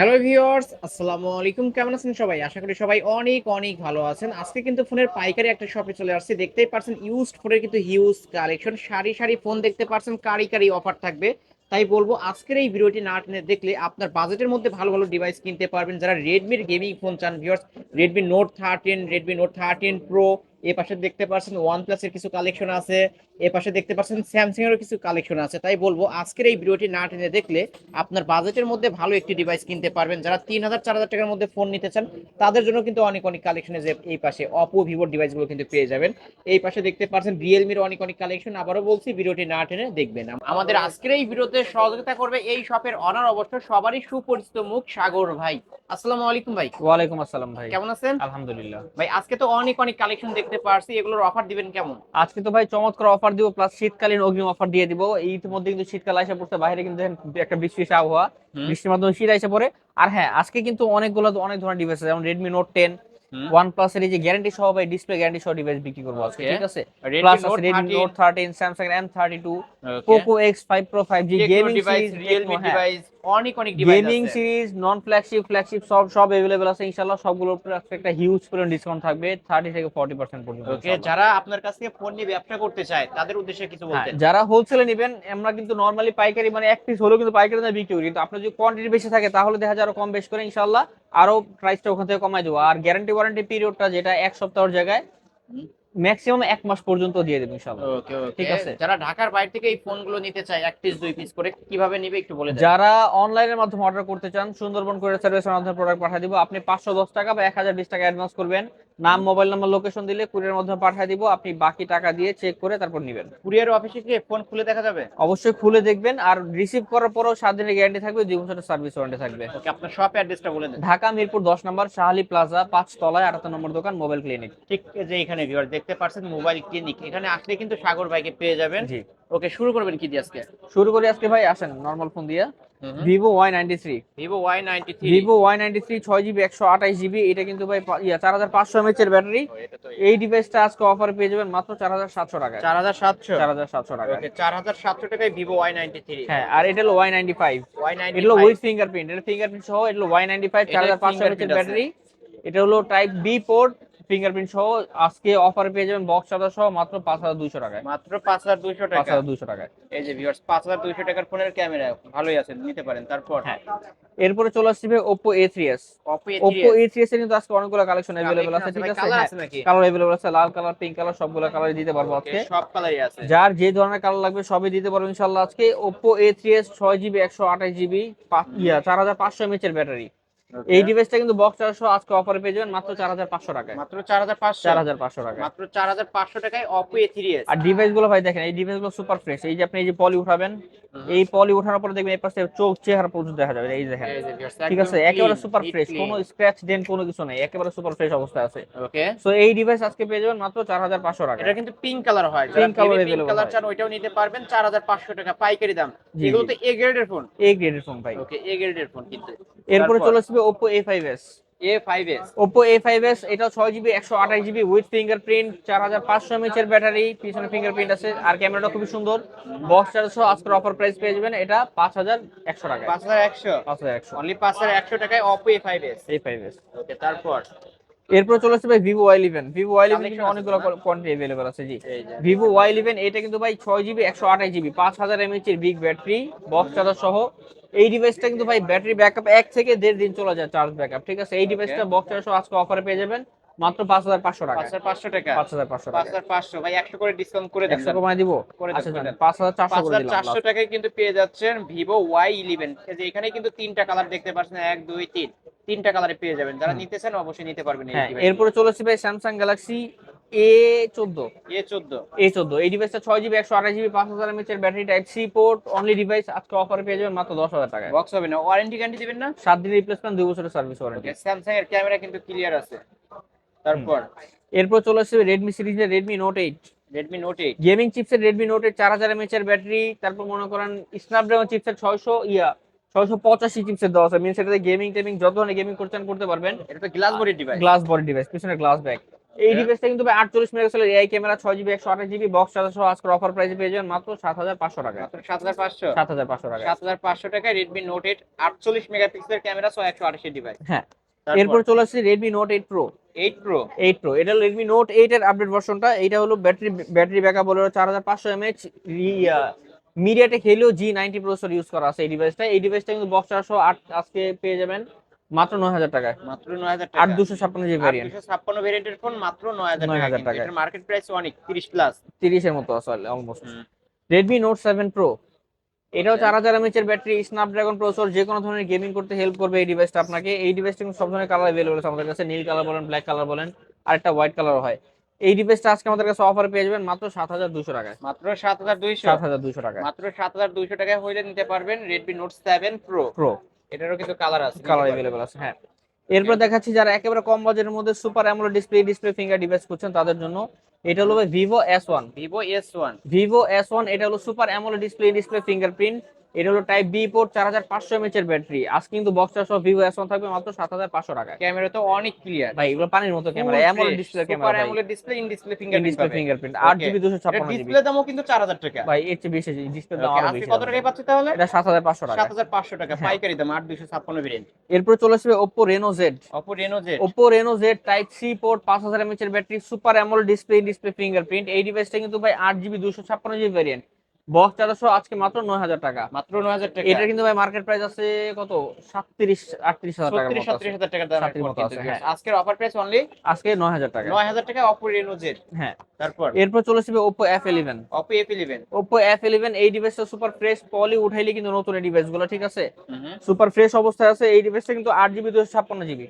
Hello viewers আসসালামু আলাইকুম কেমন আছেন সবাই? আশা করি সবাই অনেক অনেক ভালো আছেন। আজকে কিন্তু ফোনের পাইকারি একটা শপে চলে আসছে। দেখতেই পারছেন ইউজড ফোনের কিন্তু হিউজ কালেকশন সারি সারি ফোন দেখতে পারছেন, কারি কারি অফার থাকবে। তাই বলব, আজকের এই ভিডিওটি না টেনে দেখলে আপনার বাজেটের মধ্যে ভালো ভালো ডিভাইস কিনতে পারবেন। যারা রেডমির গেমিং ফোন চান viewers Redmi note thirteen Redmi note thirteen pro এ পাশে দেখতে পাচ্ছেন ওয়ান প্লাসের কিছু কালেকশন আছে এ পাশে দেখতে পাচ্ছেন স্যামসাং এরও কিছু কালেকশন আছে। তাই বলব আজকের এই ভিডিওটি না টেনে দেখলে আপনার বাজেটের মধ্যে ভালো একটি ডিভাইস কিনতে পারবেন। যারা তিন হাজার চার হাজার টাকার মধ্যে ফোন নিতে চান তাদের জন্য কিন্তু অনেক অনেক কালেকশনে যে এই পাশে অপো ভিভোর ডিভাইসগুলো কিন্তু পেয়ে যাবেন। এই পাশে দেখতে পাচ্ছেন রিয়েলমির অনেক অনেক কালেকশন আবারও বলছি ভিডিওটি না টেনে দেখবেন। আমাদের আজকের এই ভিডিওতে সহযোগিতা করবে এই শপের অনার অবশ্য সবারই সুপরিচিত মুখ সাগর ভাই। আসসালামু আলাইকুম ভাই। ওয়ালাইকুম আসসালাম ভাই। কেমন আছেন? আলহামদুলিল্লাহ। ভাই আজকে তো অনেক অনেক কালেকশন নিতে পারছি এগুলোর অফার দিবেন কেমন? আজকে তো ভাই চমৎকার অফার দিব প্লাস শীতকালীন অগ্রিম অফার দিয়ে দিব। ইতিমধ্যে কিন্তু শীতকাল আসে পড়ছে বাইরে কিন্তু একটা বৃষ্টি এসে আবহাওয়া। বৃষ্টির মাধ্যমে শীত আসে পড়ে। আর হ্যাঁ আজকে কিন্তু অনেকগুলো অনেক ধরনের ডিভাইস আছে যেমন Redmi note ten OnePlus guarantee সহ ডিসপ্লে গ্যারান্টি সহ ডিভাইস বিক্রি করব ঠিক আছে? Poco X five pro five G Tecno gaming device, series Realme device, অনেক অনেক ডিভাইস গেমিং আছে সিরিজ নন ফ্ল্যাগশিপ ফ্ল্যাগশিপ সব সব अवेलेबल আছে ইনশাআল্লাহ সবগুলোর উপরে আজকে একটা হিউজ পরিমাণ ডিসকাউন্ট থাকবে 30 থেকে 40% পর্যন্ত ওকে ইনশাআল্লাহ। যারা আপনার কাছ থেকে ফোন নিয়ে ব্যবসা করতে চায় তাদের উদ্দেশ্যে কিছু হ্যাঁ, বলতেন যারা হোলসেলে নেবেন আমরা কিন্তু নরমালি পাইকারি মানে এক পিস হলেও কিন্তু পাইকারি দামে বিক্রি করি কিন্তু আপনার যদি কোয়ান্টিটি বেশি থাকে তাহলে দেখা যায় আরো কম বেশ করে ইনশাআল্লাহ আরো প্রাইসটা ওখান থেকে কমাই দেবো আর গ্যারান্টি ওয়ারেন্টি পিরিয়ডটা যেটা এক সপ্তাহের জায়গায় হুম। ম্যাক্সিমাম এক মাস পর্যন্ত দিয়ে দেবেন সব ওকে ওকে ঠিক আছে। যারা ঢাকার বাইরে থেকে এই ফোনগুলো নিতে চায় এক পিস দুই পিস করে কীভাবে নিবে একটু বলে দেন। যারা অনলাইনের মাধ্যমে অর্ডার করতে চান সুন্দরবন করে সার্ভিসের মাধ্যমে প্রোডাক্ট পাঠিয়ে দিব। আপনি পাঁচশো দশ টাকা বা এক হাজার বিশ টাকা অ্যাডভান্স করবেন। নাম মোবাইল নাম্বার লোকেশন দিলে কুরিয়ার মাধ্যমে পাঠিয়ে দিব। আপনি বাকি টাকা দিয়ে চেক করে তারপর নেবেন। কুরিয়ার অফিসে গিয়ে ফোন খুলে দেখা যাবে? অবশ্যই খুলে দেখবেন আর রিসিভ করার পরেও সাত দিনের গ্যারান্টি থাকবে দুই বছরের সার্ভিস ওয়ারেন্টি থাকবে। ওকে আপনার শপ অ্যাড্রেসটা বলে দেন। ঢাকা মিরপুর দশ নম্বর শাহালি প্লাজা পাঁচ তলায় আটাত্তর নম্বর দোকান মোবাইল ক্লিনিক ঠিক যে এখানে ভিউয়ার দেখতে পাচ্ছেন মোবাইল ক্লিনিক এখানে আসলে কিন্তু সাগর ভাইকে পেয়ে যাবেন। জি। ওকে শুরু করবেন কি দিয়ে আজকে? শুরু করি আজকে ভাই আসেন নর্মাল ফোন দিয়ে। Vivo Y ninety three. Vivo Y ninety three. Vivo Y ninety three ছয় জিবি একশো আঠাশ জিবি এটা কিন্তু ভাই চার হাজার পাঁচশো এমএচ এর ব্যাটারি। এই ডিভাইসটা আজকে অফার পেয়ে যাবেন মাত্র চার হাজার সাতশো টাকায়। চার হাজার সাতশো? চার হাজার সাতশো টাকা চার হাজার সাতশো টাকায় ভিভো ওয়াই নাইনটি থ্রি। হ্যাঁ আর এটা হলো ওয়াই নাইনটি ফাইভ। ওয়াই এটা হলো উইথ ফিঙ্গারপ্রিন্ট এটা ফিঙ্গারপ্রিন্ট সহ এটা হলো ওয়াই নাইনটি ফাইভ চার হাজার পাঁচশো এমএচ এর ব্যাটারি। এটা হলো টাইপ বি পোর্ট ফিঙ্গারপ্রিন্ট সহ আজকে অফারে পেয়ে যাবেন বক্স চার্জার সহ মাত্র পাঁচ হাজার দুইশো টাকায়। মাত্র পাঁচ হাজার দুইশো পাঁচ টাকা হাজার দুইশো টাকায়। এই যে ভিউয়ার্স পাঁচ হাজার দুইশো টাকার ফোনের ক্যামেরা ভালোই আছে নিতে পারেন। তারপর? হ্যাঁ। এরপরে চলে আসছে Oppo A three S Oppo Oppo A3s A three S এর কিন্তু আজকে অনেকগুলো কালেকশন অ্যাভেলেবল আছে ঠিক আছে? কালার হ্যাঁ। আছে নাকি? কালার অ্যাভেলেবল আছে লাল কালার পিঙ্ক কালার সবগুলো কালার দিতে পারব আজকে। সব কালারই আছে। যার যে ধরনের কালার লাগবে সবই দিতে পারব ইনশাল্লাহ আজকে। ওপো এ থ্রি এস ছয় জিবি একশো আঠাশ জিবি চার হাজার পাঁচশো এমএচ এর ব্যাটারি. এই ডিভাইসটা কিন্তু বক্স চারশো আজকে অফারে পেয়ে যাবেন মাত্র চার হাজার পাঁচশো টাকায়। মাত্র চার হাজার পাঁচশো? চার হাজার পাঁচশো টাকা মাত্র চার হাজার পাঁচশো টাকায় অপো এ থ্রি আর ডিভাইসগুলো ভাই দেখেন এই ডিভাইসগুলো সুপার ফ্রেশ এই যে আপনি এই যে পলি উঠাবেন এই পলি উঠানোর পরে দেখবেন এই পাশে চোখ চেহারা পর্যন্ত দেখা যাবে এই দেখেন। ঠিক আছে? একেবারে সুপার ফ্রেশ কোনো স্ক্র্যাচ ডেন্ট কোনো কিছু নেই একেবারে সুপার ফ্রেশ অবস্থায় আছে। ওকে সো এই ডিভাইস আজকে পেয়ে যাবেন মাত্র চার হাজার পাঁচশো টাকা। এটা কিন্তু পিঙ্ক কালার হয় Pink color পিঙ্ক কালার চান ওইটাও নিতে পারবেন চার হাজার পাঁচশো টাকা পাইকারি দাম। এগুলো তো এ গ্রেডের ফোন এ গ্রেডের ফোন ভাই। ওকে এ গ্রেডের ফোন কিন্তু। এরপরে চলে আসবে Oppo A five S A five S Oppo A five S এটা ছয় জিবি একশো আঠাশ জিবি উইথ ফিঙ্গারপ্রিন্ট চার হাজার পাঁচশো এমএচ এর ব্যাটারি পিছনে ফিঙ্গারপ্রিন্ট আছে আর ক্যামেরাটা খুবই সুন্দর। বক্স চার্জ সহ আজকের অফার প্রাইস পেয়ে যাবেন এটা পাঁচ হাজার একশো টাকা পাঁচ হাজার একশো। পাঁচ হাজার একশো। অনলি পাঁচ হাজার একশো টাকায় এ ফাইভ এস ওকে তারপর? এরপর চলে আসছে ভাই Vivo Y eleven Vivo Y eleven আছে অনেকগুলো? কোয়ান্টিটি অ্যাভেলেবল আছে জি। ভিভো ওয়াই ইলেভেন এটা কিন্তু ভাই ছয় জিবি একশো আঠাশ জিবি পাঁচ হাজার এমএচ এর বিগ ব্যাটারি বক্স চার্জার সহ। এই ডিভাইসটা কিন্তু ভাই ব্যাটারি ব্যাকআপ এক থেকে দেড় দিন চলে যায় চার্জ ব্যাকআপ ঠিক আছে? এই ডিভাইসটা বক্স চার্জার সহ আজকে অফারে পেয়ে যাবেন মাত্র পাঁচ হাজার পাঁচশো টাকা। পাঁচশো টাকা। পাঁচ হাজার পাঁচশো পাঁচ টাকা হাজার পাঁচশো। ভাই একশো করে ডিসকাউন্ট করে একশো কমায় দিব? আচ্ছা। পাঁচ হাজার চারশো চারশো। টাকায় কিন্তু পেয়ে যাচ্ছেন ভিভো ওয়াই ইলেভেন যে এখানে কিন্তু তিনটা কালার দেখতে পাচ্ছেন এক দুই তিন। তিনটা কালারে পেয়ে যাবেন। যারা নিতে চান অবশ্যই নিতে পারবেন হ্যাঁ এরপরে চলে আসছে ভাই স্যামসাং গ্যালাক্সি এ চোদ্দ। এ চোদ্দ। এ চোদ্দ। এই ডিভাইসটা ছয় জিবি একশো আঠাশ জিবি পাঁচ হাজার এমএচ এর battery type C port only device আজকে অফারে পেয়ে যাবেন মাত্র দশ হাজার টাকায়। বক্স হবে না। ওয়ারেন্টি গ্যারান্টি দিবেন না? সাত দিনের রিপ্লেসমেন্ট দুই বছরের সার্ভিস ওয়ারেন্টি স্যামসাং এর ক্যামেরা কিন্তু ক্লিয়ার আছে। তারপর? এরপর চলে আসছে রেডমি সিরিজের Redmi note eight Redmi note eight gaming চিপসের রেডমি নোট এইট চার হাজার এমএচ এর ব্যাটারি তারপর মনে করেন স্ন্যাপড্রাগন চিপসের ছয়শো ইয়া ছয়শো পঁচাশি চিপসের দেওয়া আছে। মিনস এটাতে গেমিং টেমিং যত ধরনের গেমিং করছেন করতে পারবেন। এটা glass body device glass body device পিছনে গ্লাস ব্যাগ এই. ডিভাইসটা কিন্তু আটচল্লিশ মেগাপিক্সেলের এআই ক্যামেরা ছয় জিবি একশো আঠাশ জিবি বক্স চার্জার সহ আজকের অফার প্রাইসে পেয়ে যাবেন মাত্র সাত হাজার পাঁচশো টাকা। সাত হাজার পাঁচশো? সাত হাজার পাঁচশো টাকা। সাত হাজার পাঁচশো টাকায় রেডমি নোট এইট আটচল্লিশ মেগাপিক্সেলের ক্যামেরা সহ একশো আঠাশি ডিভাইস হ্যাঁ। এরপর চলে আসছে Redmi note eight pro eight pro eight pro এটা রেডমি নোট এইট এর আপডেট ভার্সনটা এটা হলো ব্যাটারি ব্যাটারি ব্যাকআপ হলো চার হাজার পাঁচশো mAh MediaTek Helio G ninety processor use করা আছে এই ডিভাইসটা এই ডিভাইসটা কিন্তু বক্স চারশো আট আজকে পেয়ে যাবেন মাত্র নয় হাজার টাকায়। মাত্র নয় হাজার আট দুশো ছাপ্পান্ন জিবি ভ্যারিয়েন্ট ছাপ্পান্ন ভেরিয়েন্টের ফোন মাত্র নয় হাজার 9,000 টাকা মার্কেট প্রাইস অনেক তিরিশ প্লাস তিরিশের মতো আসলে almost Redmi note seven pro এটাও চার হাজার এমএচ এর ব্যাটারি স্ন্যাপড্রাগন প্রসেসর যে কোনো ধরনের গেমিং করতে হেল্প করবে এই ডিভাইসটা আপনাকে। এই ডিভাইসটা কিন্তু সব ধরনের কালার অ্যাভেলেবল আছে আমাদের কাছে। নীল কালার বলেন ব্ল্যাক কালার বলেন আর একটা হোয়াইট কালারও হয়। এই ডিভাইসটা আজকে আমাদের কাছে অফার পেয়ে যাবেন মাত্র সাত হাজার দুশো টাকায়। মাত্র সাত হাজার দুইশো? সাত হাজার দুশো টাকায়। মাত্র সাত হাজার দুইশো টাকায় হইলে নিতে পারবেন Redmi note seven pro pro এটারও কিন্তু কালার আছে কালার অ্যাভেলেবল আছে হ্যাঁ। এরপর দেখাচ্ছি যারা একেবারে কম বাজেটের মধ্যে super AMOLED display display finger device করছেন তাদের জন্য এটা হলো Vivo S one Vivo S one Vivo S one এটা হলো super AMOLED display display fingerprint এটা হলো টাইপ বি পোর্ট চার হাজার পাঁচশো এমএচ এর ব্যাটারি আজ কিন্তু বক্সটা সহ ভিভো এস থাকবে মাত্র সাত হাজার পাঁচশো টাকায়। ক্যামেরা তো অনেক ক্লিয়ার ভাই এগুলো পানির মতো ক্যামেরা অ্যামোলেড ডিসপ্লে ক্যামেরা ভাই। AMOLED display in display finger display fingerprint আট জিবি দুশো ছাপ্পান্ন ডিসপ্লে দামও কিন্তু চার হাজার টাকা। ভাই এর চেয়ে বেশি ডিসপ্লে দাম আরও বেশি কত। টাকায় পাচ্ছি তাহলে? এটা সাত হাজার পাঁচশো টাকা সাত হাজার পাঁচশো টাকা হ্যাঁ। পাইকারি দাম আট দুশো ছাপ্পান্ন ভেরিয়েন্ট এরপর চলে আসবে Oppo Reno Z Oppo Reno Z Oppo Reno Z type C port পাঁচ হাজার এমএচ এর battery super AMOLED display display fingerprint এই ডিভাইসটা কিন্তু ভাই আট জিবি দুশো ছাপ্পান্ন জিবি ভ্যারিয়েন্ট বক্স চারশো আজকে মাত্র নয় হাজার টাকা। মাত্র নয় হাজার টাকা। এটা কিন্তু ভাই মার্কেট প্রাইস আছে কত? সাতত্রিশ আটত্রিশ হাজার আছে। সাতত্রিশ হাজার টাকা হ্যাঁ। আজকের অফার প্রাইস অনলি আজকে নয় হাজার টাকা। নয় হাজার টাকা অপো রেনো জেড হ্যাঁ। তারপর? এরপর চলে আসবে Oppo F eleven Oppo F eleven Oppo F eleven এই ডিভাইসটা সুপার ফ্রেশ পলি উঠাইলে কিন্তু নতুন এই ডিভাইসগুলো ঠিক আছে? সুপার ফ্রেশ অবস্থায় আছে এই ডিভাইসটা কিন্তু আট জিবি দুশো ছাপ্পান্ন জিবি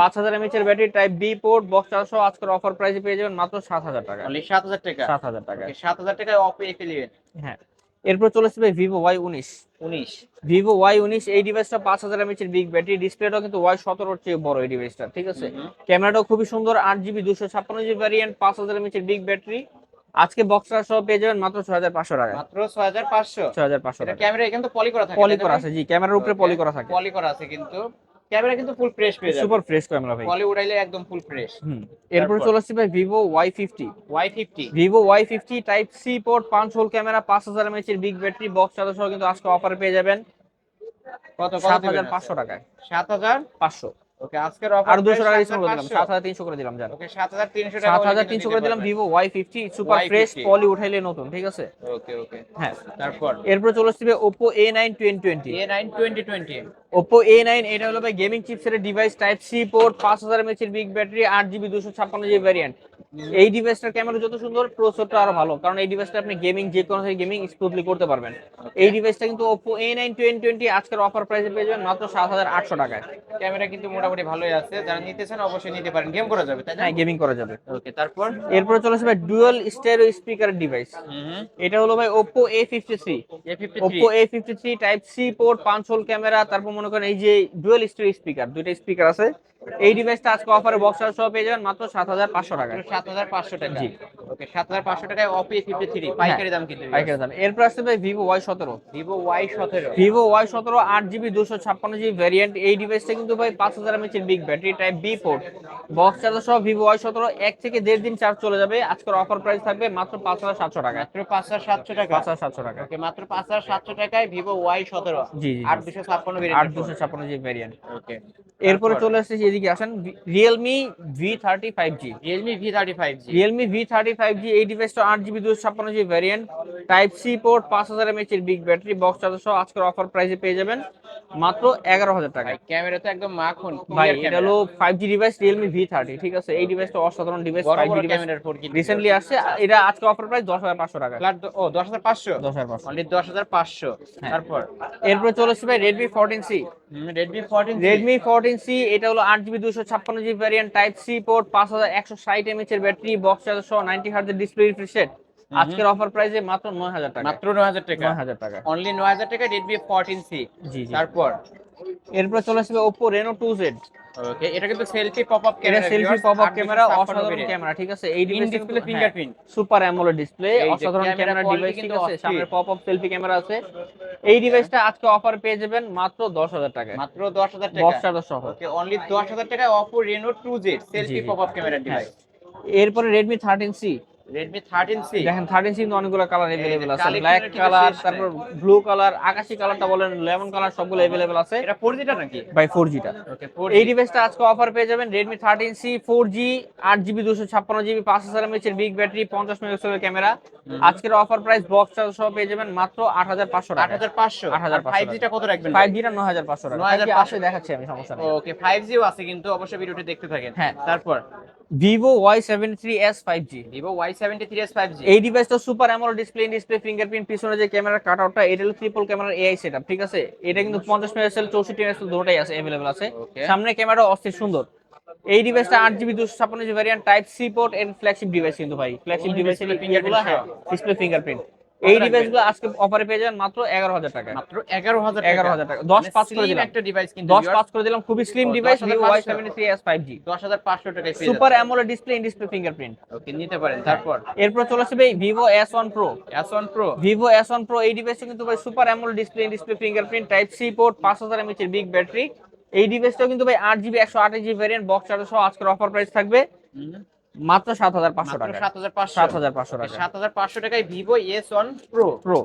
পাঁচ হাজার এমএচ এর battery type B port box চারশো আজকের অফার প্রাইসে পেয়ে যাবেন মাত্র সাত হাজার টাকা। সাত হাজার টাকা? সাত হাজার টাকা। সাত হাজার টাকায় অপো এফ ইলেভেন হ্যাঁ। এরপর চলে আসবে ভিভো ওয়াই উনিশ। উনিশ। ভিভো ওয়াই উনিশ এই ডিভাইসটা পাঁচ হাজার এমএচ এর বিগ ব্যাটারি ডিসপ্লেটাও কিন্তু ওয়াই সতেরোর চেয়ে বড় এই ডিভাইসটা ঠিক আছে। ক্যামেরাটাও খুবই সুন্দর আট জিবি দুশো ছাপ্পান্ন জিবি ভ্যারিয়েন্ট পাঁচ হাজার এমএচ এর বিগ ব্যাটারি আজকে বক্সটা সহ পেয়ে যাবেন মাত্র ছয় হাজার পাঁচশো টাকা মাত্র ছয় হাজার পাঁচশো। ছয় হাজার পাঁচশো টাকা ক্যামেরা এখানে তো পলি করা থাকে পলি করা আছে জি ক্যামেরার উপরে পলি করা থাকে। পলি করা আছে কিন্তু। ক্যামেরা কিন্তু ফুল ফ্রেশ পেয়ে যাবে। সুপার ফ্রেশ ক্যামেরা ভাই। পলি উড়াইলে একদম ফুল ফ্রেশ হুম। এরপর চলে আসছে ভাই Vivo fifty Y fifty Vivo Y fifty type C port 5 hole camera পাঁচ হাজার এমএচ এর বিগ ব্যাটারি বক্স চার্জার সহ কিন্তু আজকে অফারে পেয়ে যাবেন। কত সাত হাজার পাঁচশো টাকায়। সাত হাজার? পাঁচশো। ওকে আজকের অফার আর দুশো টাকা ডিসকাউন্ট করে দিলাম সাত হাজার তিনশো করে দিলাম জান। ওকে সাত হাজার তিনশো টাকা সাত হাজার তিনশো করে দিলাম Vivo Y super fresh poly উঠাইলে নতুন ঠিক আছে? ওকে ওকে। হ্যাঁ। তারপর? এরপর চলে আসবে Oppo A nine twenty twenty A nine twenty twenty Oppo A nine এটা হলো ভাই গেমিং চিপসের ডিভাইস টাইপ সি পোর্ট পাঁচ হাজার এর বিগ ব্যাটারি ভ্যারিয়েন্ট এই ডিভাইসটার ক্যামেরা যত সুন্দর প্রসেসরটা আরও ভালো কারণ এই ডিভাইসটা আপনি গেমিং যে কোনো গেমিং স্মুথলি করতে পারবেন। এই ডিভাইসটা কিন্তু নাইন টোয়েন্টি টোয়েন্টি আজকের অফার প্রাইসে পেয়ে যাবেন মাত্র সাত হাজার আটশো টাকায়। ক্যামেরা কিন্তু মোটামুটি ভালোই আছে। যারা নিতে চান অবশ্যই নিতে পারেন। গেম করা যাবে তাই না? হ্যাঁ গেমিং করা যাবে। ওকে তারপর? এরপর চলে আসবে ডুয়াল স্টেরিও স্পিকার ডিভাইস এটা হলো ভাই fifty Oppo A fifty three type C port 5 hole camera তারপর মনে করেন এই যে ডুয়াল স্টেরিও স্পিকার দুইটা স্পিকার আছে। এই ডিভাইসটা আজকে অফারে বক্সার সহ পেয়ে যাবেন মাত্র সাত হাজার পাঁচশো টাকায়। সাত হাজার পাঁচশো টাকা। জি। ওকে সাত হাজার পাঁচশো টাকায় অপি ফিফটি থ্রি পাইকারি দাম কিন্তু পাইকারি দাম। এরপর আসছে ভাই ভিভো ওয়াই সতেরো। ভিভো ওয়াই সতেরো। ভিভো ওয়াই সতেরো আট জিবি দুশো ছাপ্পান্ন জিবি ভ্যারিয়েন্ট এই ডিভাইসটা কিন্তু ভাই পাঁচ হাজার এমএচ এর big battery type B port box charger সহ ভিভো ওয়াই সতেরো এক থেকে দেড় দিন চার্জ চলে যাবে। আজকের অফার প্রাইস থাকবে মাত্র পাঁচ হাজার সাতশো টাকা মাত্র পাঁচ হাজার সাতশো টাকা পাঁচ হাজার সাতশো টাকা ওকে মাত্র পাঁচ হাজার সাতশো টাকায় ভিভো ওয়াই সতেরো। জি জি আট দুশো ছাপ্পান্ন আট দুশো ছাপ্পান্ন জিবি ভ্যারিয়েন্ট ওকে এরপরে চলে আসছে এদিকে আসেন Realme V thirty five G Realme V thirty five G Realme V thirty five G এই ডিভাইসটা আট জিবি দুশো ছাপ্পান্ন GB variant type C port পাঁচ হাজার এমএচ এর বিগ ব্যাটারি বক্স চার্জার সহ আজকের অফার প্রাইসে পেয়ে যাবেন মাত্র এগারো হাজার টাকায়। ক্যামেরা তো একদম মাখন ভাই এটা হলো five G device Realme V thirty ঠিক আছে? এই ডিভাইসটা অসাধারণ ডিভাইস ফাইভ জি ক্যামেরার ফোর রিসেন্টলি আসছে। এটা আজকে অফার প্রাইস দশ হাজার পাঁচশো টাকা ও দশ হাজার পাঁচশো? দশ হাজার পাঁচশো। দশ হাজার পাঁচশো। হ্যাঁ। তারপর? এরপরে চলে আসছে ভাই Redmi fourteen C Redmi fourteen C এটা হলো আট জিবি দুশো ছাপ্পান্ন GB variant type C port পাঁচ হাজার একশো ষাট এমএচ এর ব্যাটারি বক্স চার্জার সহ নাইনটি হার্ডের ডিসপ্লে রিফ্রেশ আজকের অফার প্রাইসে মাত্র 9000 টাকা। মাত্র 9000 টাকা। 9000 টাকা। অনলি 9000 টাকা Redmi 14C জি তারপর? এরপর চলে আসবে Oppo Reno 2Z ওকে এটা কিন্তু selfie pop up camera selfie pop up camera অসাধারণ ক্যামেরা ঠিক আছে? এই display fingerprint super AMOLED display অসাধারণ ক্যামেরা ডিভাইস কিন্তু আছে? সামনে পপআপ সেলফি ক্যামেরা আছে। এই ডিভাইসটা আজকে অফার পেয়ে যাবেন মাত্র 10000 টাকা মাত্র 10000 টাকা। 10000 সহ ওকে অনলি 10000 টাকা Oppo Reno 2Z selfie pop up camera device এরপরে Redmi 13C Redmi 13C দেখেন 13C কিন্তু অনেকগুলো কালার अवेलेबल আছে। ব্ল্যাক কালার তারপর ব্লু কালার আকাশী বিগ ব্যাটারি 50 মেগাপিক্সেলের ক্যামেরা আজকের অফার প্রাইস বক্স চার্জ পেয়ে যাবেন মাত্র 8500 টাকা। 8500 8500 5G টা কত রাখবেন 5G টা 9500 টাকা। 9500 দেখাচ্ছি আমি সমস্যা ওকে 5G ও আছে কিন্তু অবশ্যই ভিডিওটি দেখতে থাকেন। হ্যাঁ। তারপর Vivo Y seventy three S five G Vivo Y seventy three S five G এই ডিভাইসটা super AMOLED display display fingerprint পিছনে যে ক্যামেরার কাটআউটটা এটা হলো ট্রিপল ক্যামেরার এআই সেটআপ ঠিক আছে এটা কিন্তু 50 মেগাপিক্সেল 64 মেগাপিক্সেল দুটোই আছে अवेलेबल আছে Okay. সামনে ক্যামেরা অস্থির সুন্দর এই ডিভাইসটা 8 GB 256 GB variant type C port and flagship device কিন্তু ভাই ফ্ল্যাগশিপ Full ডিভাইসের display ফিঙ্গারগুলো fingerprint হ্যাঁ সহ। ডিসপ্লে ফিঙ্গারপ্রিন্ট কত এই? ডিভাইসগুলো আজকে অফারে পেয়ে যাবেন মাত্র 11000 টাকা। মাত্র এগারো হাজার 11,000 টাকা। 10 পাঁচ করে দিলাম। একটা ডিভাইস কিন্তু 10 পাস করে দিলাম। খুবই slim device 10,500 three S five G দশ হাজার পাঁচশো টাকায় পেয়ে super AMOLED display in display fingerprint okay নিতে পারেন তারপর। এরপর চলে আসবে one pro S one pro Vivo S one pro এই ডিভাইসটা কিন্তু ভাই super AMOLED display in display fingerprint type C port পাঁচ হাজার এমএচ এর বিগ ব্যাটারি এই ডিভাইসটাও কিন্তু ভাই আট জিবি একশো আট জিবি ভ্যারিয়েন্ট বক্স চার্জ সহ আজকের অফার প্রাইস থাকবে। মাত্র সাত হাজার পাঁচশো টাকা সাত হাজার পাঁচশো। সাত হাজার পাঁচশো টাকা সাত হাজার পাঁচশো টাকায় Vivo S one pro pro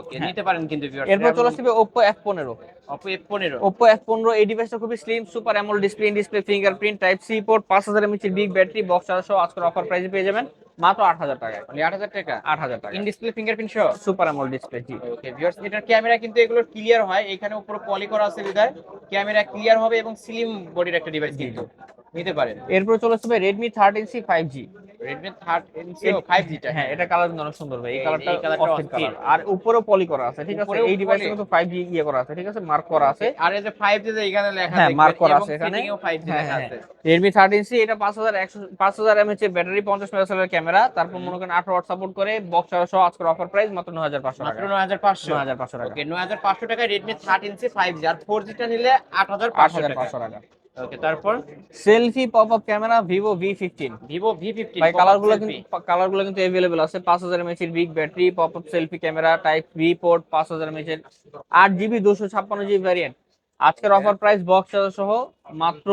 okay নিতে পারেন কিন্তু এরপর চলে আসবে ওপ্পো এফ পনেরো। Oppo F15 ওপ্পো এফ পনেরো এই ডিভাইসটা খুবই slim super AMOLED display display fingerprint type C port পাঁচ হাজার mAh big battery box charge সহ আজকের অফার প্রাইসে পেয়ে যাবেন। মাত্র আট হাজার টাকায়। only 8000 টাকা? আট হাজার টাকা। ইন ডিসপ্লে ফিঙ্গারপ্রিন্ট সহ? সুপার অ্যামোল ডিসপ্লে জি। ওকে ভিউয়ার্স এটার ক্যামেরা কিন্তু এগুলো ক্লিয়ার হয়। এখানে উপরে পলি করা আছে বিধায়। ক্যামেরা ক্লিয়ার হবে এবং স্লিম বডির একটা ডিভাইস কিন্তু। নিতে পারেন। এরপর চলে আসবে C five G Redmi 13 5G টা। হ্যাঁ এটা কালার কিন্তু অনেক সুন্দর ভাই। এই কালারটা অস্থির। কালার আর উপরেও পলি করা আছে ঠিক আছে? এই ডিভাইসে। কিন্তু 5G ইয়ে করা আছে ঠিক আছে? মার্ক করা আছে। আর এই যে 5G যে এখানে লেখা হ্যাঁ মার্ক করা আছে এখানে। setting এও 5G হ্যাঁ লেখা হ্যাঁ আছে। Redmi 13C এটা 5100 5000 mAh এর ব্যাটারি 50 মেগাপিক্সেলের ক্যামেরা তারপর মনে করেন 18 ওয়াট সাপোর্ট করে বক্স সহ আজকের অফার প্রাইস মাত্র 9500 মাত্র টাকা 9500 9500 টাকা। ওকে 9500 টাকায় Redmi 13C 5G আর 4G টা নিলে 8500 টাকা। 8500 টাকা। ওকে তারপর selfie pop up camera Vivo V15 Vivo V15 ভাই pop-up কালারগুলো selfie। কিন্তু কালারগুলো কিন্তু अवेलेबल আছে 5000 mAh এর big battery pop up selfie camera type V port 5000 mAh এর 8GB 256GB ভ্যারিয়েন্ট আজকের অফার প্রাইস বক্স সহ মাত্র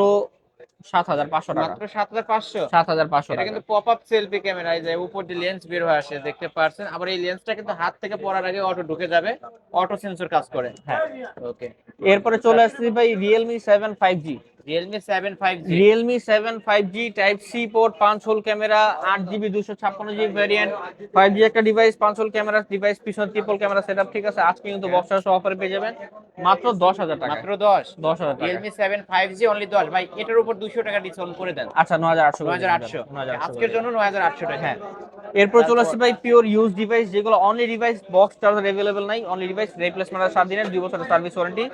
7500 টাকা মাত্র 7500 7500 এটা টাকা কিন্তু পপ আপ সেলফি ক্যামেরা এই যে উপর দিয়ে লেন্স বের হয়ে আসে দেখতে পারছেন আবার এই লেন্সটা কিন্তু হাত থেকে পড়ার আগে অটো ঢুকে যাবে অটো সেন্সর কাজ করে হ্যাঁ ওকে এরপরে চলে আসছে ভাই Realme 7 5G Realme 7 5G Realme 7 5G type C port 5 hole camera 8GB 256GB variant 5G একটা ডিভাইস 5 হোল ক্যামেরা ডিভাইস পিছনে ট্রিপল ক্যামেরা সেটআপ ঠিক আছে? আজকে কিন্তু বক্স সহ অফারে পেয়ে যাবেন। মাত্র 10000 টাকা। মাত্র 10 10000 টাকা। Realme 7 5G অনলি 10 ভাই এটার উপর 200 টাকা ডিসকাউন্ট করে দেন। আচ্ছা 9800 করে দিন, 9800 9800 আজকের জন্য 9800 টাকা। হ্যাঁ। এরপর চলে আসছে ভাই পিওর ইউজ ডিভাইস যেগুলো only device box charger available নাই অনলি ডিভাইস রিপ্লেসমেন্ট আর সাত দিনের দুই বছরের সার্ভিস ওয়ারেন্টি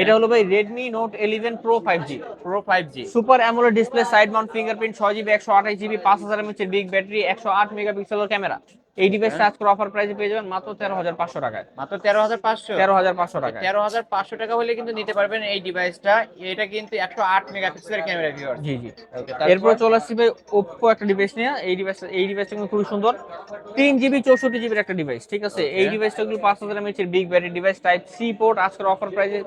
এটা হলো ভাই Redmi note eleven pro five G pro five G super AMOLED display side mount fingerprint ছয় জিবি একশো আঠাশ জিবি পাঁচ হাজার এমএচের বিগ ব্যাটারি একশো আট মেগাপিক্সেলের ক্যামেরা এই ডিভাইসটা আজকের অফার প্রাইসে পেয়ে যাবেন মাত্র 13500 টাকায়। মাত্র তেরো 13500 13500 টাকায় 13500 টাকা তেরো হাজার পাঁচশো টাকা হলে কিন্তু নিতে পারবেন এই ডিভাইসটা এটা কিন্তু 108 মেগাপিক্সেলের ক্যামেরা ভিউয়ার জি জি। এরপর চলে আসছি ভাই ওপ্পো একটা ডিভাইস নিয়ে। এই ডিভাইস এই ডিভাইসটা কিন্তু খুবই সুন্দর। তিন জিবি চৌষট্টি জিবির একটা ডিভাইস ঠিক আছে? এই ডিভাইসটা কিন্তু পাঁচ হাজার এমএচ এর big battery device type C port আজকের অফার প্রাইসে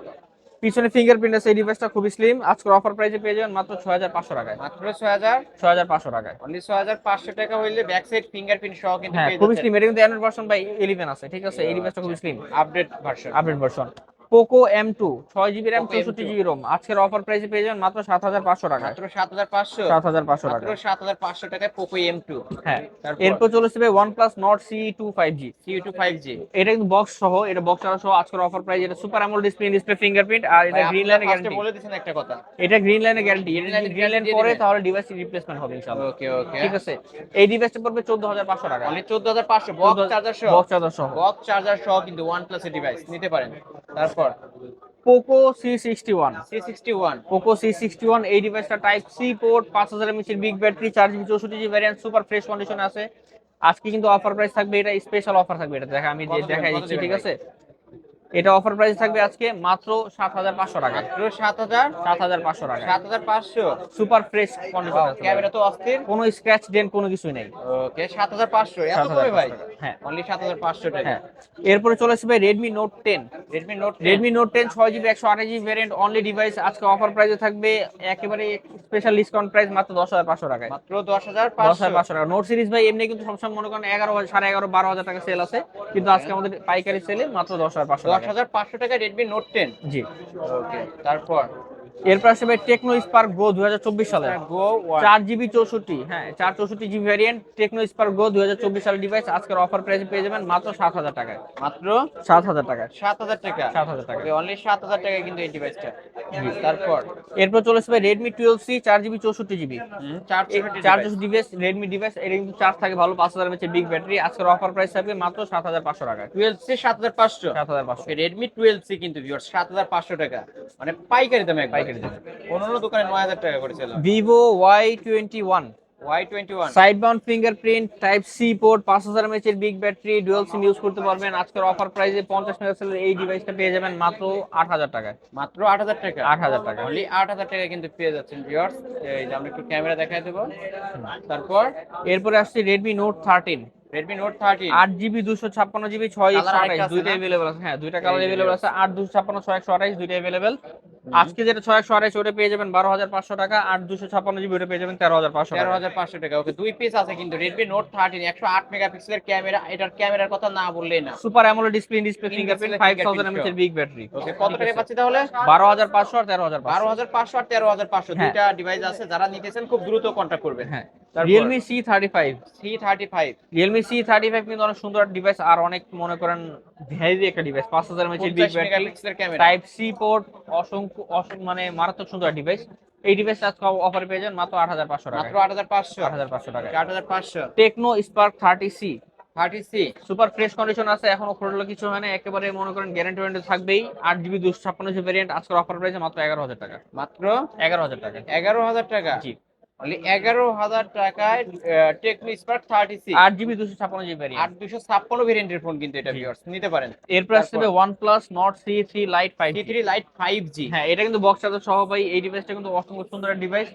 পিছনে ফিঙ্গারপ্রিন্ট আছে এই ডিভাইসটা খুবই স্লিম আজকের অফার প্রাইসে পেয়ে যাবেন মাত্র ছয় হাজার পাঁচশো টাকায়। মাত্র 6000 ছয় হাজার পাঁচশো টাকায়। অনলি 6500 টাকা হইলে ব্যাক সাইড ফিঙ্গারপ্রিন্ট সহ কিন্তু পেয়ে পেয়ে খুবই যাচ্ছেন। স্লিম এটা কিন্তু অ্যান্ড্রয়েড ভার্সন বাই ইলেভেন আছে ঠিক আছে? এই ডিভাইসটা খুবই slim update version update version Poco M two ছয় জিবি র্যাম Poco M2 চৌষট্টি জিবি রোম আজকের অফার প্রাইসে পেয়ে যাবেন মাত্র সাত হাজার পাঁচশো টাকায় মাত্র 7500 সাত হাজার পাঁচশো মাত্র টাকা 7500 টাকায় Poco M2 হ্যাঁ। এরপর চলে আসবে OnePlus Nord CE 2 5G CU2 5G এটা কিন্তু বক্স সহ এটা বক্স ছাড়া সহ আজকের অফার প্রাইস এটা super AMOLED display display fingerprint আর এটা গ্রিন লাইনের গ্যারান্টি বলে দিছেন একটা কথা। এটা গ্রিন লাইনের গ্যারান্টি এটা যদি গ্রিন লাইন পরে তাহলে ডিভাইস রিপ্লেসমেন্ট হবে ইনশাআল্লাহ। ওকে ওকে ঠিক আছে? এই ডিভাইসটা পড়বে 14500 টাকা। অনলি 14500 বক্স 14 চার্জার সহ। বক্স চার্জার সহ। বক্স চার্জার সহ কিন্তু OnePlus এর ডিভাইস নিতে পারেন। তারপর Poco C61 C61 Poco C61 এই ডিভাইসটা টাইপ সি পোর্ট 5000 mAh এর big battery 4GB 64GB variant super fresh condition আছে। আজকে কিন্তু অফার প্রাইস থাকবে এটা স্পেশাল অফার থাকবে এটা দেখা আমি দেখাই দিচ্ছি ঠিক আছে? এটা অফার প্রাইস থাকবে আজকে মাত্র সাত হাজার পাঁচশো টাকা। সাত হাজার? সাত হাজার পাঁচশো টাকা। সাত হাজার পাঁচশো। সুপার ফ্রেশ কন্ডিশন ক্যামেরা তো অস্থির। কোনো স্ক্র্যাচ ডেন কোনো কিছুই নেই। ওকে সাত হাজার পাঁচশো। এত 7,500 কমে ভাই? হ্যাঁ। অনলি সাত হাজার পাঁচশো টাকা। হ্যাঁ। এরপরে চলে আসবে Redmi note ten Redmi note Redmi note ten ছয় জিবি একশো আঠাশ জিবি ভ্যারিয়েন্ট অনলি ডিভাইস আজকে অফার প্রাইসে থাকবে একেবারে স্পেশাল ডিসকাউন্ট প্রাইস মাত্র দশ হাজার পাঁচশো টাকায়। মাত্র দশ হাজার দশ পাঁচশো হাজার পাঁচশো টাকা। নোট সিরিজ ভাই এমনি কিন্তু সবসময় মনে করেন এগারো সাড়ে এগারো বারো হাজার টাকা সেল আছে। কিন্তু আজকে আমাদের পাইকারি সেলে মাত্র দশ হাজার পাঁচশো হাজার পাঁচশো টাকা রেডমি নোট টেন জি। ওকে তারপর? এরপর আসবে টেকনো স্পার্ক গো দুই হাজার চব্বিশ সালে। চার জিবি চৌষট্টি হ্যাঁ চার চৌষট্টি GB variant Tecno Spark Go দুই হাজার চব্বিশ সালের ডিভাইস আজকের অফার প্রাইসে পেয়ে যাবেন মাত্র সাত হাজার টাকায়। মাত্র? সাত হাজার টাকায়। সাত হাজার টাকা? সাত হাজার টাকা অনলি সাত হাজার টাকা কিন্তু এই ডিভাইসটা তারপর? এরপর চলে আসবে রেডমি টুয়েলভ সি চার জিবি চৌষট্টি জিবি। চার চার ডিভাইস রেডমি ডিভাইস এটা কিন্তু চার্জ থাকে ভালো পাঁচ হাজার এমএচ বিগ ব্যাটারি আজকের অফার প্রাইস থাকবে মাত্র সাত হাজার পাঁচশো টাকায়। টুয়েলভ সি সাত হাজার পাঁচশো? সাত হাজার পাঁচশো। রেডমি টুয়েলভ সি কিন্তু সাত হাজার পাঁচশো টাকা। মানে পাইকারি দামে একবার। পাইকারি দাম অন্যান্য side mount fingerprint type C port big battery SIM use করতে পারবেন। আজকের অফার প্রাইসে এই ডিভাইসটা পেয়ে যাবেন মাত্র 8000 টাকায়। মাত্র 8000 টাকা? 8000 টাকা কিন্তু পেয়ে যাচ্ছেন এই একটু ক্যামেরা তারপর? এরপরে আসছে Redmi note thirteen Redmi Note 13 8GB 256GB 6128 দুইটা अवेलेबल আছে হ্যাঁ দুইটা কালার अवेलेबल আছে। 8 256 6128 দুইটা আজকে যেটা 6128 ওটা পেয়ে যাবেন 12500 টাকা। 8 256GB ওটা পেয়ে যাবেন 13500 হাজার পাঁচশো টাকা। ওকে দুই পিস আছে কিন্তু Redmi Note 13 108 মেগাপিক্সেলের ক্যামেরা এটার ক্যামেরার কথা না বললেই না। Super AMOLED display display fingerprint five thousand এর বিগ ব্যাটারি ওকে কত টাকা পাচ্ছি তাহলে? 12500 আর 13500 12500 আর 13500 দুইটা ডিভাইস আছে। যারা নিতেছেন খুব দ্রুত কন্টাক্ট করবেন। হ্যাঁ। Realme C thirty five C thirty five Realme C thirty five কিন্তু অনেক সুন্দর ডিভাইস আর অনেক মনে করেন হেভি একটা ডিভাইস পাঁচ হাজার মেগাপিক্সেলের ক্যামেরা টাইপ সি পোর্ট অসংখ্য মানে মারাত্মক সুন্দর ডিভাইস এই ডিভাইস আজকে অফারে পেয়ে যান মাত্র আট হাজার পাঁচশো টাকা মাত্র আট হাজার পাঁচশো। আট হাজার পাঁচশো টাকা আট হাজার পাঁচশো। Tecno Spark thirty C thirty C super fresh condition আছে এখনও খোলা কিছু হয় না একেবারে মনে করেন গ্যারান্টি ওয়ারেন্টি থাকবেই। আট জিবি দুশো ছাপ্পান্ন জিবি ভ্যারিয়েন্ট আজকের অফার প্রাইসে মাত্র এগারো হাজার টাকা। মাত্র এগারো হাজার টাকা। এগারো হাজার টাকা। জি। অনলি এগারো হাজার টাকায় টেকনো স্পার্ক থার্টি সি আট জিবি দুশো ছাপ্পান্ন জিবি ভ্যারিয়েন্ট আট দুশো ছাপ্পান্ন ভেরিয়েন্টের ফোন কিন্তু এটা ভিউয়ার্স নিতে পারেন। এরপর আসবে OnePlus Nord C three lite five C three lite five G হ্যাঁ এটা কিন্তু বক্স চার্জার সহ ভাই এই ডিভাইসটা কিন্তু অসংখ্য সুন্দর ডিভাইস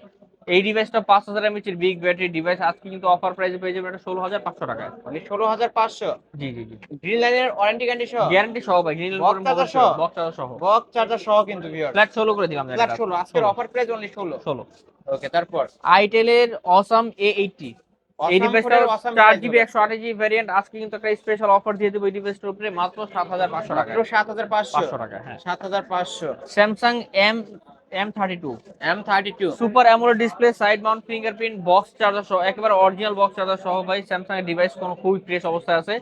এই ডিভাইসটা পাঁচ হাজার এমএচ এর বিগ ব্যাটারি ডিভাইস আজকে কিন্তু অফার প্রাইসে পেয়ে যাবে এটা ষোলো হাজার পাঁচশো টাকায় মানে ষোলো হাজার পাঁচশো? জি জি জি। গ্রিন লাইনের ওয়ারেন্টি গ্যারান্টি সহ? গ্যারান্টি সহ ভাই গ্রিন Box charger সহ? বক্স চার্জার সহ। বক্স চার্জার সহ কিন্তু ভিউয়ার্স ফ্ল্যাট ষোলো করে দিলাম ফ্ল্যাট ষোলো আজকের অফার প্রাইস অনলি ষোলো। ষোলো। ওকে তারপর? আইটেলের অসাম এ এইটটি এই Awesome ডিভাইসটা করে awesome চার জিবি একশো আঠাশ জিবি ভ্যারিয়েন্ট আজকে কিন্তু একটা স্পেশাল অফার দিয়ে দেবো এই ডিভাইসটার উপরে মাত্র সাত হাজার পাঁচশো টাকা সাত হাজার পাঁচশো। টাকা হ্যাঁ। সাত হাজার পাঁচশো। Samsung M M thirty two M thirty two super AMOLED display side mount fingerprint box charger সহ একেবারে অরিজিনাল বক্স চার্জার সহ ভাই স্যামসাং এর ডিভাইস কোন খুবই ফ্রেশ অবস্থায় আছে।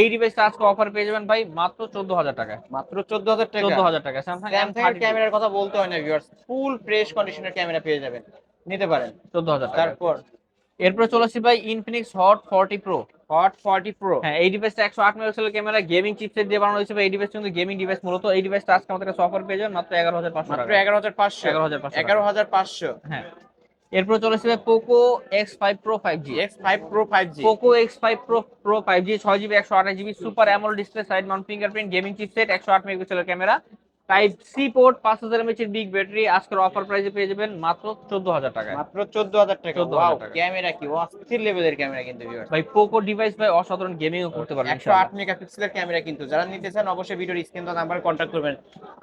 এই ডিভাইসটা আজকে অফার পেয়ে যাবেন ভাই মাত্র চোদ্দ হাজার টাকা। মাত্র চোদ্দ হাজার টাকা চোদ্দ হাজার টাকা স্যামসাং এম স্যামসাং এর ক্যামেরার কথা বলতে হয় না ভিউয়ার্স ফুল ফ্রেশ কন্ডিশনের ক্যামেরা পেয়ে যাবেন। নিতে পারেন। চোদ্দ হাজার টাকা। তারপর? এরপর চলে আসছি ভাই Infinix hot forty pro hot forty pro হ্যাঁ এই ডিভাইসটা একশো আট মেগাপিক্সেলের ক্যামেরা গেমিং চিপসেট দিয়ে বানানো হয়েছে এই ডিভাইস কিন্তু গেমিং ডিভাইস মূলত এই ডিভাইসটা আজকে আমাদের কাছে অফার পেয়ে যাবেন মাত্র এগারো হাজার পাঁচশো মাত্র টাকা। এগারো হাজার পাঁচশো। 11,500 এগারো হাজার পাঁচশো। হ্যাঁ। এরপর চলে আসছে Poco X five pro five G X five pro five G Poco X five pro pro five G ছয় জিবি একশো আঠাশ GB super AMOLED display side mount fingerprint gaming chipset একশো আট মেগাপিক্সেলের ক্যামেরা। টাইপ সি পোর্ট পাঁচ হাজার mAh এর big battery আজকের অফার প্রাইসে পেয়ে যাবেন মাত্র চোদ্দ হাজার টাকায়। মাত্র চোদ্দ হাজার টাকা। 14,000 ওয়াও ক্যামেরা কি? অস্থির লেভেলের ক্যামেরা কিন্তু ভিউয়ার্স ভাই পোকো ডিভাইস ভাই অসাধারণ গেমিং করতে পারবেন একশো আট মেগাপিক্সেলের ক্যামেরা কিন্তু। যারা নিতে চান অবশ্যই ভিডিওর স্ক্রিন তো নাম্বার কন্ট্যাক্ট করবেন।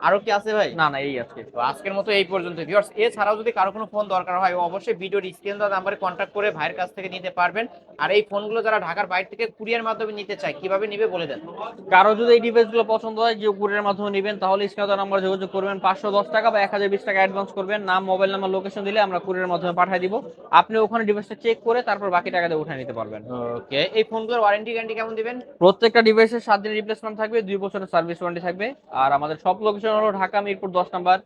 আরও কি আছে ভাই? না না এই আজকে তো আজকের মতো এই পর্যন্ত ভিউয়ার্স এছাড়াও যদি কারও কোনো ফোন দরকার হয় অবশ্যই ভিডিওর স্ক্রিন দেওয়া নাম্বারে কন্ট্যাক্ট করে ভাইয়ের কাছ থেকে নিতে পারবেন। আর এই ফোনগুলো যারা ঢাকার বাইরে থেকে কুরিয়ার মাধ্যমে নিতে চায় কীভাবে নিবে বলে দেন? কারও যদি এই ডিভাইসগুলো পছন্দ হয় যে কুরিয়ার মাধ্যমে নেবেন তাহলে স্ক্রিনে নাম্বার যোগাযোগ করবেন। পাঁচশো দশ টাকা বা এক হাজার বিশ টাকা অ্যাডভান্স করবেন। নাম মোবাইল নাম্বার লোকেশন দিলে আমরা কুরিয়ার মাধ্যমে পাঠিয়ে দিব। আপনি ওখানে ডিভাইসটা চেক করে তারপর বাকি টাকা দিয়ে উঠে নিতে পারবেন। ওকে এই ফোনগুলোর ওয়ারেন্টি গ্যারান্টি কেমন দিবেন? প্রত্যেকটা ডিভাইসের সাত দিনের রিপ্লেসমেন্ট থাকবে দুই বছরের সার্ভিস ওয়ারেন্টি থাকবে। আর আমাদের সব লোকেশন হলো ঢাকা মিরপুর দশ নাম্বার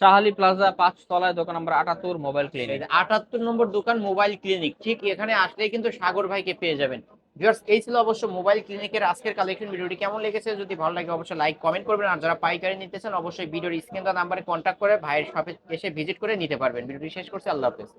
শাহালি প্লাজা পাঁচ তলায় দোকান নাম্বার আটাত্তর মোবাইল ক্লিনিক আটাত্তর নম্বর দোকান মোবাইল ক্লিনিক ঠিক এখানে আসলেই কিন্তু সাগর ভাইকে পেয়ে যাবেন। ভিউয়ার্স, এই ছিল অবশ্য মোবাইল ক্লিনিকের আজকের কালেকশন ভিডিওটি। কেমন লেগেছে? যদি ভালো লাগে, অবশ্যই লাইক কমেন্ট করবেন। আর যারা পাইকারি নিতেছেন অবশ্যই ভিডিওর স্ক্রিন নাম্বারে কন্ট্যাক্ট করে ভাইয়ের শপে এসে ভিজিট করে নিতে পারবেন। ভিডিওটি শেষ করছি, আল্লাহ হাফেজ।